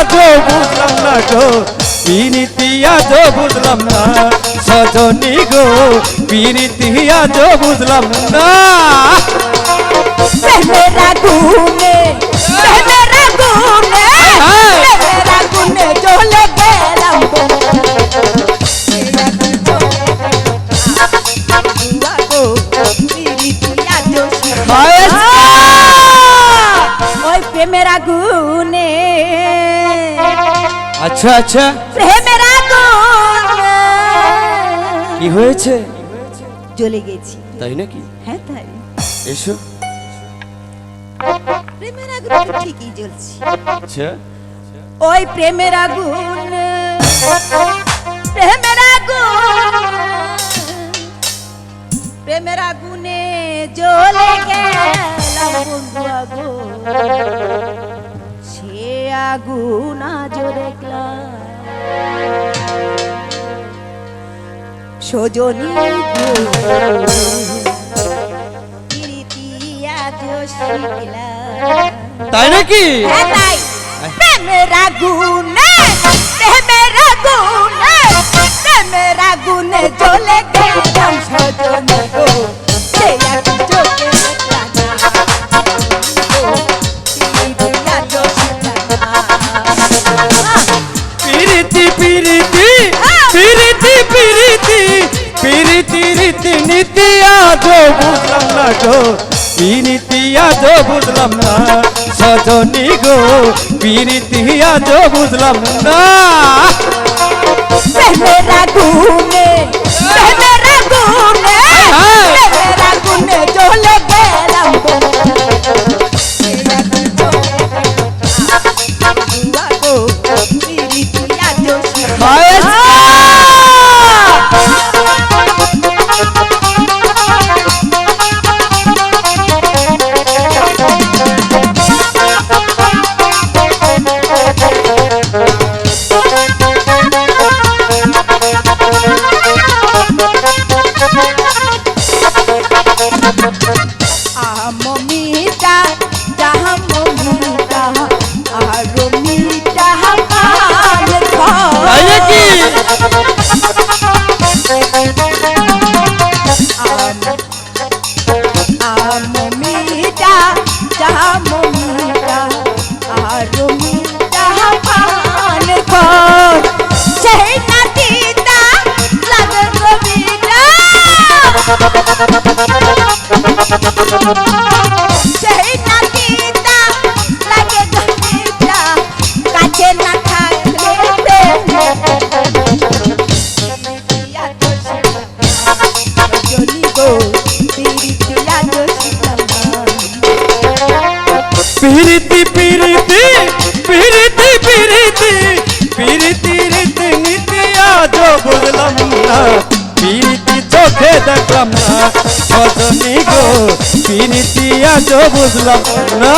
আজও বুঝলাম না গো বিনীতি আজও বুঝলাম না সজনী গো বিনীতি আজও বুঝলাম না। মেরা গুনে আচ্ছা আচ্ছা। প্রেমের কি হয়েছে? চলে গেছি। তাই নাকি? হ্যাঁ তাই। এসো। প্রেমের আগুন তো ঠিকই জ্বলছি। আচ্ছা। ওই প্রেমের আগুন। প্রেমের আগুন। প্রেমের আগুনে জ্বলে গেলাম বন্ধু আগুন। আগুন আজ দেখলাম। সজনী তাই নাকি? হ্যাঁ প্রেমের আগুনে প্রেমের আগুনে প্রেমের আগুনে জ্বলে গেলাম সজনী। নীতিয়া যো বুঝলাম না গো পিরিতিয়া যো বুঝলাম না সজনী গো পিরিতিয়া যো বুঝলাম না মেরা গুনে মেরা গুনে মেরা গুনে চলে গেলাম Bye. পিরিতি পিরিতি পিরিতি পিরিতি পিরিতি রীতি নীতি আজও বুঝলাম না পিরিতি দেখলাম না। সজনী গো পিরিতি না।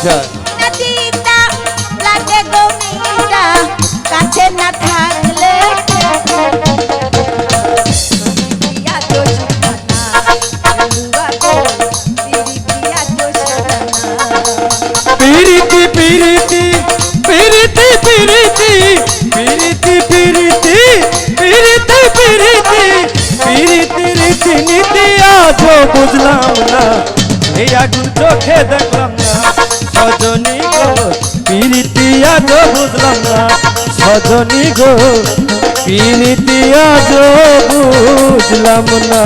আমি মিঠা নদীটা লাগে গমিটা কাছে না থাকলে পিরিয়া দোষিতানা, আলুয়া গো, পিরিয়া দোষিতানা। পিরিতি পিরিতি পিরিতি পিরিতি পিরিতি পিরিতি পিরিতি পিরিতি পিরিতি রীতি নীতি আজও বুঝলাম না এই আগুন চোখে দেখলাম না সজনী গো পিরিতি আজও বুঝলাম না। সজনী গো পিরিতি আজও বুঝলাম না।